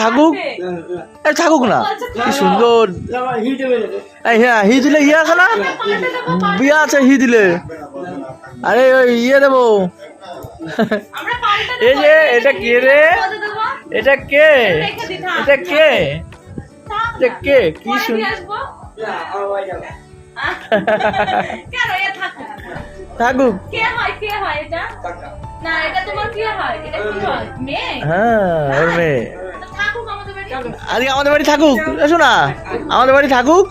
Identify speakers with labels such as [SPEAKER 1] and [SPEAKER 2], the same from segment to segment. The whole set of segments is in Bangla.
[SPEAKER 1] থাকুক। এ থাকুক না। কি সুন্দর। হ্যাঁ হি দিলে ইয়ে আছে না? বিয়ে আছে হি দিলে। আরে ওই ইয়ে দেবো। এই যে এটা কে রে? এটা কে। এটা কে? এটা কে? কি সুন্দর
[SPEAKER 2] থাকুক
[SPEAKER 1] থাকুক।
[SPEAKER 2] কে হয় কে হয় এটা? না এটা তোমার কে হয়। এটা কি হয়? মেয়ে?
[SPEAKER 1] হ্যাঁ ওর মেয়ে। আজকে আমাদের বাড়ি থাকুক। এসো না আমাদের বাড়ি থাকুক।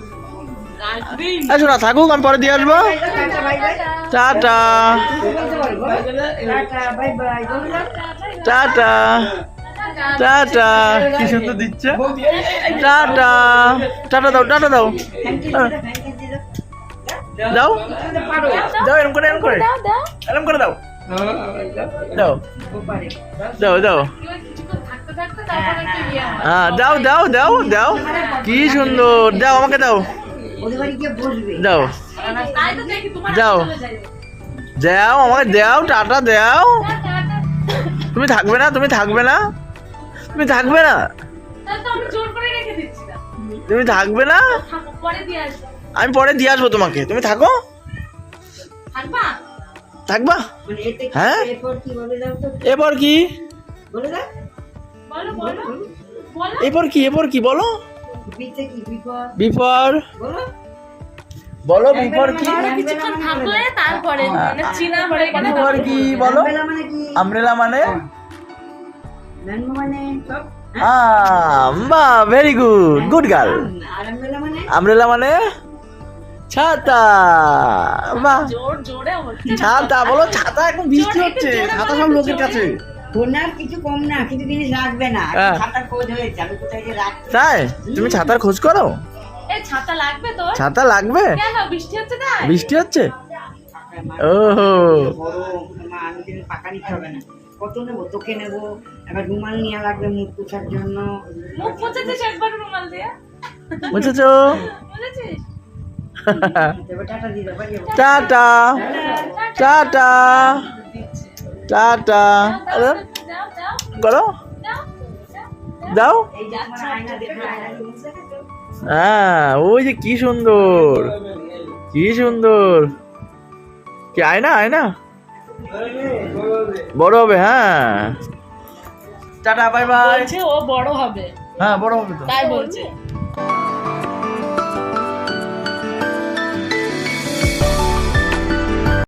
[SPEAKER 1] এসো না থাকুক আমি পরে দিয়ে আসব। টাটা। টাটা। টাটা। কি সুন্দর দিচ্ছে? টাটা। টাটা দাও টাটা দাও। হ্যাঁ, দাও। দাও। এরকম করে এরকম করে। এরকম করে দাও। দাও। দাও দাও।
[SPEAKER 2] হয়
[SPEAKER 1] হ্যাঁ দাও দাও দাও দাও। কি সুন্দর। দাও আমাকে দাও। দাও।
[SPEAKER 2] যাই
[SPEAKER 1] দাও। আমাকে দাও টাটা দাও। তুমি থাকবে না তুমি থাকবে না। তুমি থাকবে না।
[SPEAKER 2] তাহলে তো আমি জোর করে রেখে দিচ্ছি না।
[SPEAKER 1] তুমি থাকবে না।
[SPEAKER 2] থাকো পরে দিয়ে আসব।
[SPEAKER 1] আমি পরে দিয়ে আসব তোমাকে। তুমি থাকো।
[SPEAKER 2] থাকবা?
[SPEAKER 1] হ্যাঁ?
[SPEAKER 3] এরপর কি দাও।
[SPEAKER 1] এরপর কি এরপর কি বলো। বিফর
[SPEAKER 3] বলো।
[SPEAKER 1] বলো বিফর কি?
[SPEAKER 2] আরও কিছুক্ষণ থাকলে তারপরে মানে চিনা পরে কথা
[SPEAKER 1] বিফর কি বলো।
[SPEAKER 3] মানে
[SPEAKER 1] আমরেলা মানে?
[SPEAKER 3] মানে
[SPEAKER 1] বা ভেরি গুড গুড গার্ল
[SPEAKER 3] মানে
[SPEAKER 1] আমরেলা মানে? ছাতা। বাহ।
[SPEAKER 2] জোর জোরে হচ্ছে
[SPEAKER 1] ছাতা বলো ছাতা এখন বৃষ্টি হচ্ছে। ছাতা সব লোকের কাছে।
[SPEAKER 3] সোনার কিছু কম না কিছু জিনিস রাখবে না।
[SPEAKER 1] হ্যাঁ।
[SPEAKER 3] খোঁজ হয়েছে আমি কোথায় যে রাখ
[SPEAKER 1] তাই? তুমি ছাতার খোঁজ করো?
[SPEAKER 2] ছাতা লাগবে তো
[SPEAKER 1] ছাতা লাগবে?
[SPEAKER 2] কেন বৃষ্টি হচ্ছে তাই
[SPEAKER 1] বৃষ্টি হচ্ছে? ওহো।
[SPEAKER 3] মা আমি কিন্তু পাকা নিতে হবে না। কত নেব? তোকে নেব। এবার রুমাল নিয়ে লাগবে মুখ পোছার জন্য।
[SPEAKER 2] মুখ মুছেছিস একবার রুমাল দিয়ে?
[SPEAKER 1] বুঝেছ
[SPEAKER 3] টাটা।
[SPEAKER 1] টাটা। টাটা। করো।
[SPEAKER 2] দাও?
[SPEAKER 1] হ্যাঁ ওই যে কি সুন্দর। কি সুন্দর। কি আয়না আয়না? বড় হবে হ্যাঁ। Tata bye bye.
[SPEAKER 2] ও বড় হবে।
[SPEAKER 1] হ্যাঁ বড় হবে তো।
[SPEAKER 2] তাই বলছে।